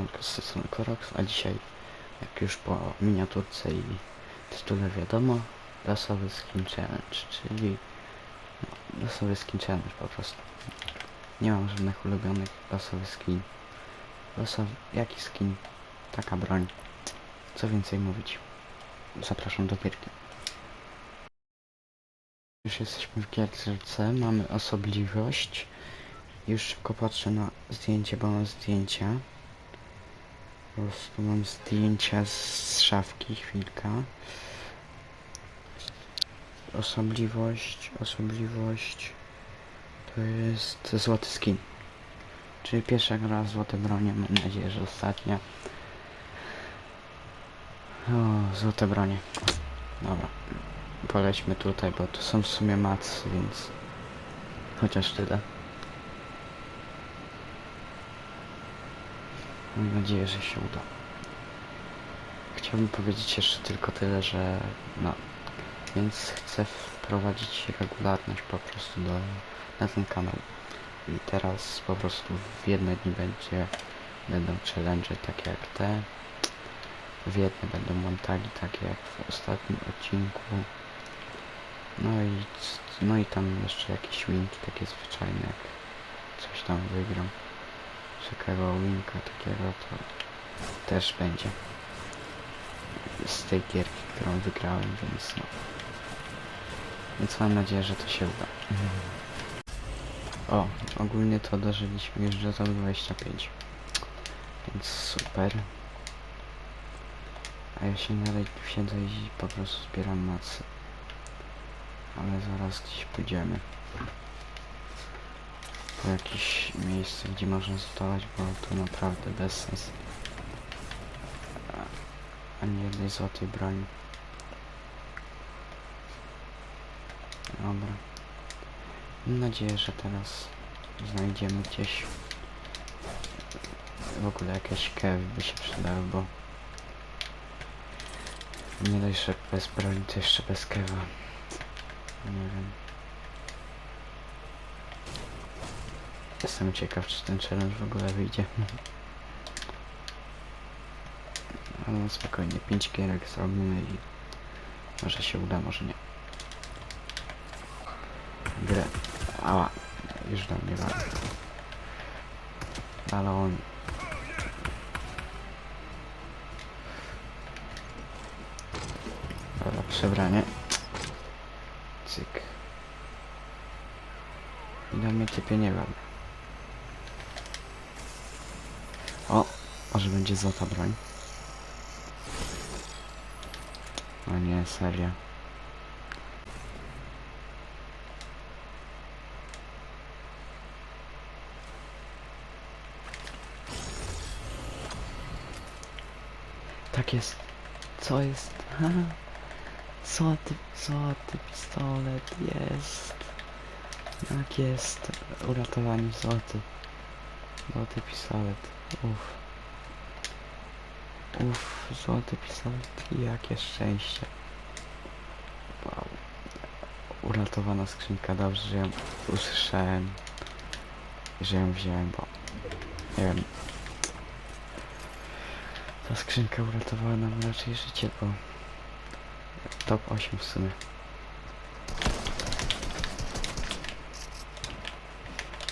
siemanko, z Korox, a dzisiaj, jak już po miniaturce i tytule wiadomo, losowy skin challenge, czyli no, losowy skin challenge po prostu. Nie mam żadnych ulubionych losowy skin. Losowy, jaki skin? Taka broń. Co więcej mówić? Zapraszam do gierki. Już jesteśmy w gierce, mamy osobliwość. Już szybko patrzę na zdjęcie, bo mam zdjęcia. Prostu mam zdjęcia z szafki, chwilka. Osobliwość, osobliwość. To jest złoty skin. Czyli pierwsza gra złote bronie, mam nadzieję, że ostatnia. O, złote bronie. Dobra. Polećmy tutaj, bo tu są w sumie macy, więc... Chociaż tyle. Mam nadzieję, że się uda. Chciałbym powiedzieć jeszcze tylko tyle, że no, więc chcę wprowadzić regularność po prostu do, na ten kanał. I teraz po prostu w jedne dni będzie, będą challenge takie jak te. W jedne będą montaги takie jak w ostatnim odcinku. No i, no i tam jeszcze jakieś winki takie zwyczajne, jak coś tam wygram takiego winka takiego to też będzie z tej gierki, którą wygrałem, więc no. Więc mam nadzieję, że to się uda. O, ogólnie to dożyliśmy już do top 25. Więc super. A ja się dalej siedzę i po prostu zbieram macy. Ale zaraz gdzieś pójdziemy jakieś miejsce, gdzie można zdołać, bo to naprawdę bez sensu. Ani jednej złotej broni. Dobra. Mam nadzieję, że teraz znajdziemy gdzieś w ogóle jakieś kewy by się przydały, bo nie dość, że bez broni, to jeszcze bez kewa. Nie wiem. Jestem ciekaw, czy ten challenge w ogóle wyjdzie. Ale no spokojnie, 5 gierek zrobimy i może się uda, może nie. Grę. Ała, już do mnie wali. Ale on... Dobra, przebranie. Cyk. I do mnie typie nie. O, może będzie złota broń. O nie, serio. Tak jest. Co jest? Ha? Złoty, złoty pistolet jest. Jak jest? Uratowany złoty. Złoty pistolet. Uff. Uff, złoty pistolet. Jakie szczęście. Wow. Uratowana skrzynka. Dobrze, że ją usłyszałem. Że ją wziąłem, bo... Nie wiem. Ta skrzynka uratowała nam raczej życie, bo... Top 8 w sumie.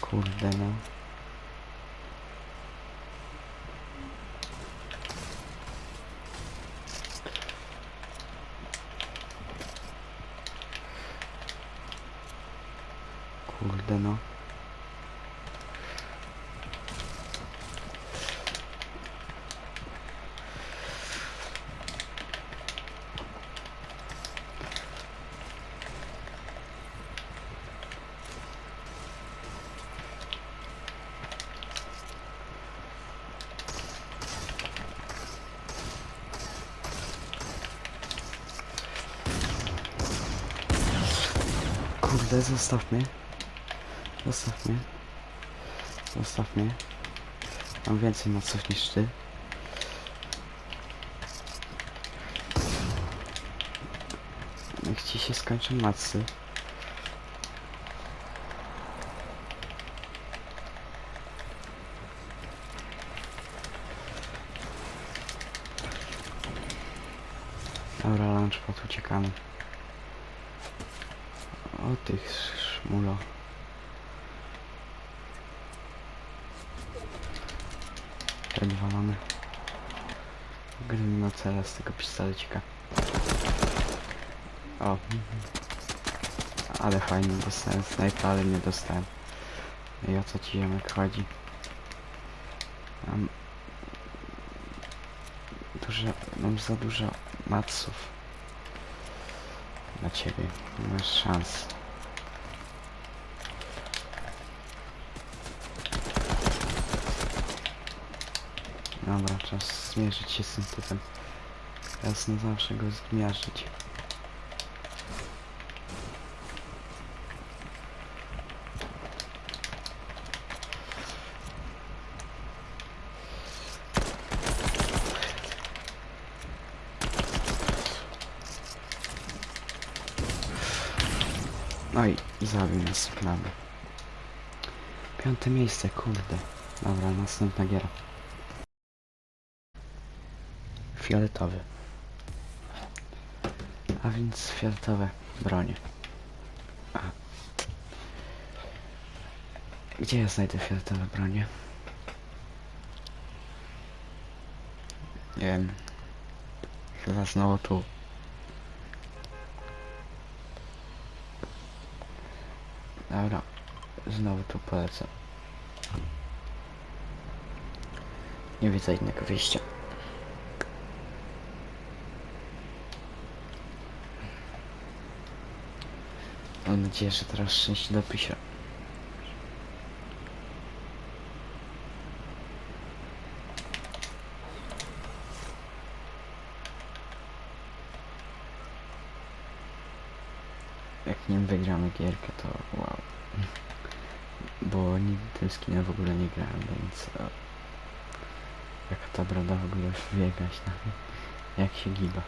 Kurde no. Kurde no. Kurde, zostaw mnie. Zostaw mnie. Zostaw mnie. Mam więcej moców niż ty. Jak ci się skończą macy. Dobra, launchpad, uciekamy. O tych szmulo. Te mamy. Gry na z tego pistolecika. O. Ale fajnie dostałem snajpa, ale nie dostałem. I o co ci Jemek chodzi? Mam... Dużo... Mam za dużo maców. Dla ciebie. Nie masz szans. Dobra, czas zmierzyć się z tym typem. Raz na zawsze go zmiażdżyć. No i, i zabił nas. Piąte miejsce, kurde. Dobra, następna giera. Fioletowy. A więc fioletowe bronie. A. Gdzie ja znajdę fioletowe bronie? Nie wiem. Chyba znowu tu. Dobra. Znowu tu polecę. Nie widzę innego wyjścia. Mam nadzieję, że teraz szczęście dopisze. Jak nie wygramy gierkę, to wow. Bo nigdy tym skinem w ogóle nie grałem, więc... O, jaka ta broda w ogóle biegać na Jak się giba.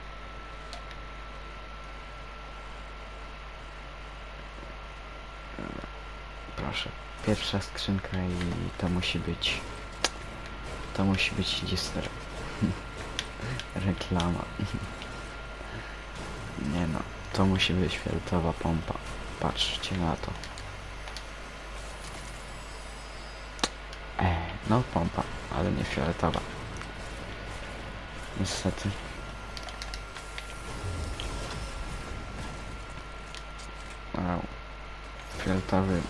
Proszę. Pierwsza skrzynka i to musi być... To musi być Gister. Reklama. Nie no, to musi być fioletowa pompa. Patrzcie na to. Ej, no pompa, ale nie fioletowa. Niestety. Wow. Fioletowy.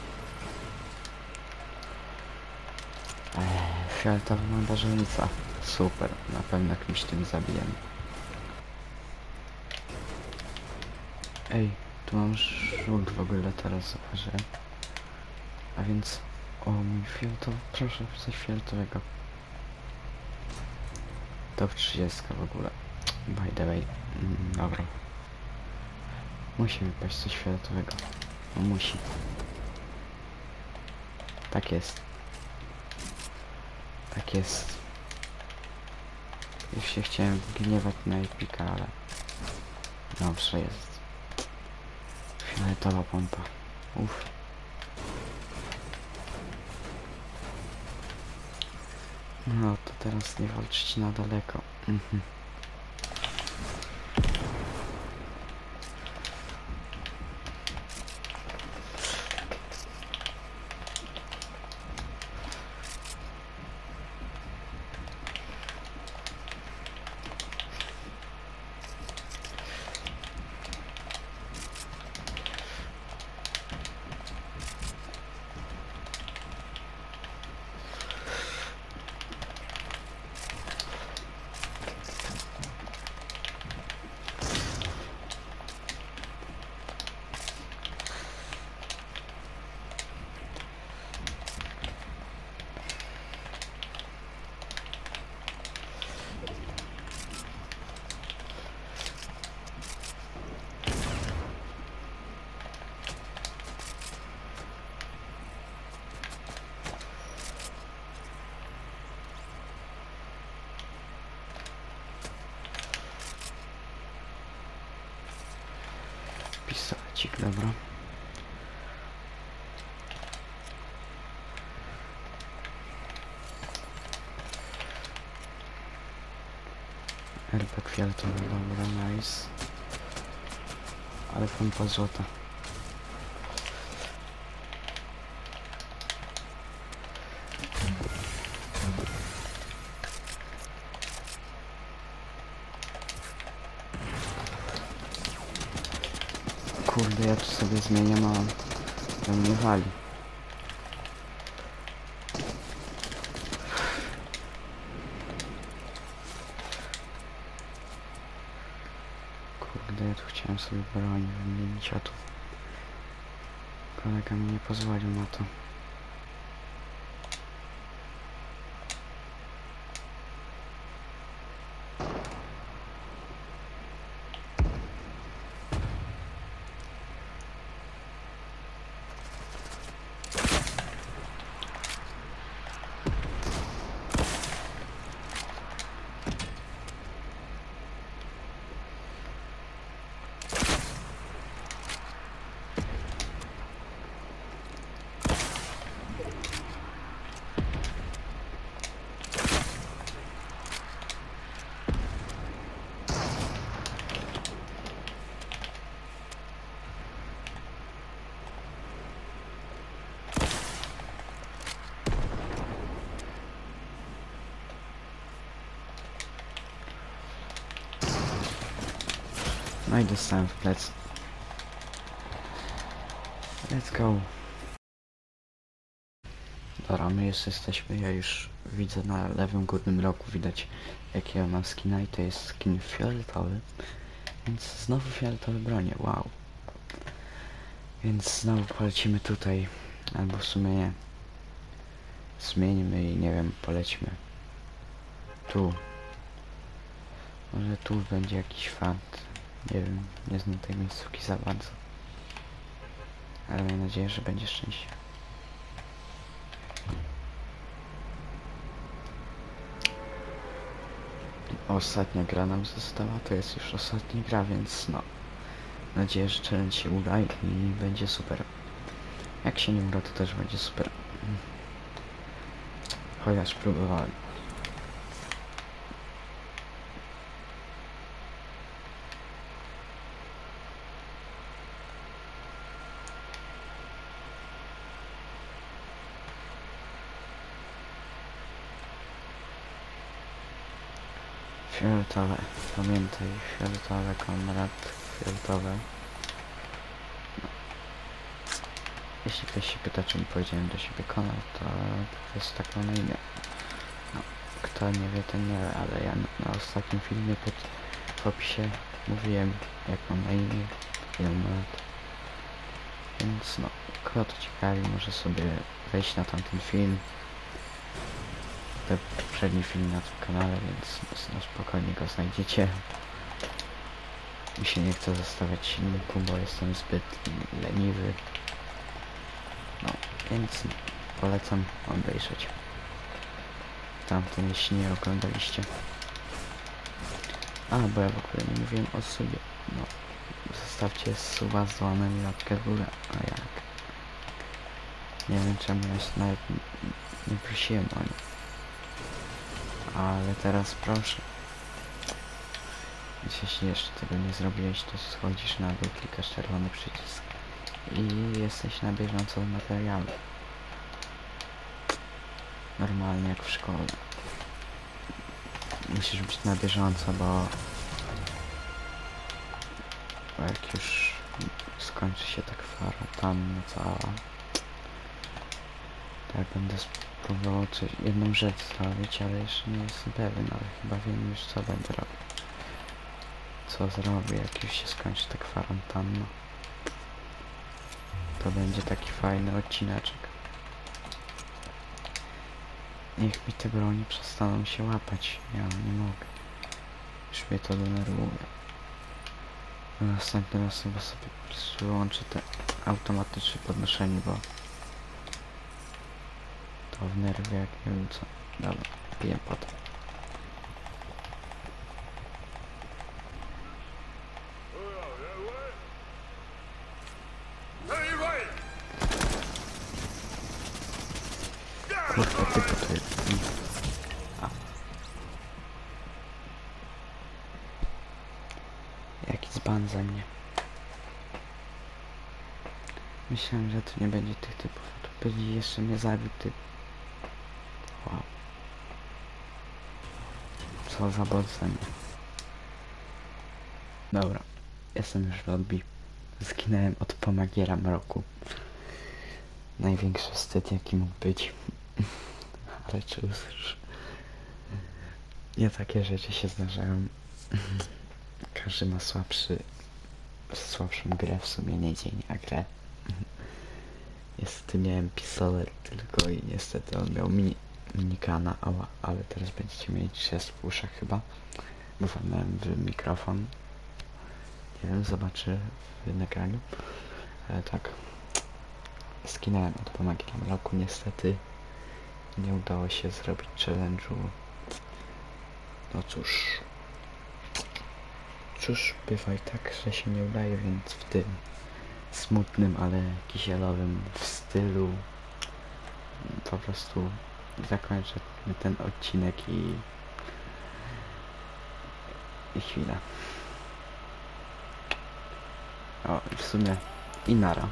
Ej, fioletowa mandarzynica. Super, na pewno jakimś tym zabijemy. Ej, tu mam żółt w ogóle teraz zauważyłem. A więc... O, mój fioletowy, proszę, coś fioletowego. To w 30 w ogóle. By the way. Mm, dobra. Musi wypaść coś fioletowego. No musi. Tak jest. Tak jest. Już się chciałem gniewać na Epika, ale... Dobrze jest. Fioletowa pompa. Uff. No to teraz nie walczyć na daleko. Mhm. Pistolecik, dobra. RP kwiatowy, dobra, nice. Ale pompa złota. Kurde, ja tu sobie zmieniam, a to mnie wali. Kurde, ja tu chciałem sobie broń wymienić, a No i dostałem w plec. Let's go. Dobra, my już jesteśmy, ja już widzę na lewym górnym rogu, widać jaki ja mam skina i to jest skin fioletowy. Więc znowu fioletowe bronie, wow. Więc znowu polecimy tutaj, albo w sumie nie. Zmieńmy i nie wiem, polećmy. Tu. Może tu będzie jakiś fant. Nie wiem, nie znam tej miejscówki za bardzo. Ale mam nadzieję, że będzie szczęście. Ostatnia gra nam została, to jest już ostatnia gra, więc no. Mam nadzieję, że challenge się uda i będzie super. Jak się nie uda, to też będzie super. Chociaż próbowałem. Fioletowe, fioletowe, komrad, fioletowe. No. Jeśli ktoś się pyta, czym powiedziałem do siebie Konrad, to prostu tak mam imię. No, kto nie wie, ten nie wie, ale ja na, na ostatnim filmie pod, w opisie mówiłem, jak mam na imię, lat. Więc no, kogo to ciekawi, może sobie wejść na tamten film, to poprzedni film na tym kanale, więc no, spokojnie go znajdziecie. Mi się nie chce zostawiać silniku, bo jestem zbyt leniwy. No, więc polecam obejrzeć. Tamten, jeśli nie oglądaliście. A, bo ja w ogóle nie mówiłem o sobie. No, zostawcie suba z i łapkę w górę. A jak? Nie wiem czemu ja się nawet nie prosiłem o nie. Ale teraz proszę. Jeśli jeszcze tego nie zrobiłeś, to schodzisz na dół, klikasz czerwony przycisk i jesteś na bieżąco w materiale. Normalnie jak w szkole. Musisz być na bieżąco, bo jak już skończy się ta kwarantanna cała, to ja będę spróbował coś, jedną rzecz zrobić, ale jeszcze nie jestem pewien, ale chyba wiem już co będę robił. Co zrobię, jak już się skończy ta kwarantanna. To będzie taki fajny odcineczek. Niech mi te broni przestaną się łapać. Ja nie mogę. Już mnie to denerwuje. Następny raz chyba sobie wyłączę te automatyczne podnoszenie, bo to w nerwie jak nie wiem co. Dobra, piję potem. Kurwa, ty to jest. A. ban ze mnie. Myślałem, że tu nie będzie tych typów. Tu byli jeszcze mnie zabił typ. Wow. Co za bot ze mnie. Dobra. Jestem już w lobby. Zginąłem od pomagiera mroku. Największy wstyd jaki mógł być. Ale czy usłysz? Nie takie rzeczy się zdarzają. Każdy ma słabszy, słabszą grę w sumie, nie dzień, a grę. Niestety miałem pistolet tylko i niestety on miał mini, minikana, ała, ale teraz będziecie mieć chest w uszach chyba, bo walnąłem w mikrofon. Nie wiem, zobaczę w nagraniu, ale tak. Skinąłem od pomagiam roku, niestety nie udało się zrobić challenge'u. No cóż. Cóż, bywa i tak, że się nie udaje, więc w tym smutnym, ale kisielowym w stylu po prostu zakończę ten odcinek i i chwilę. O, w sumie i nara.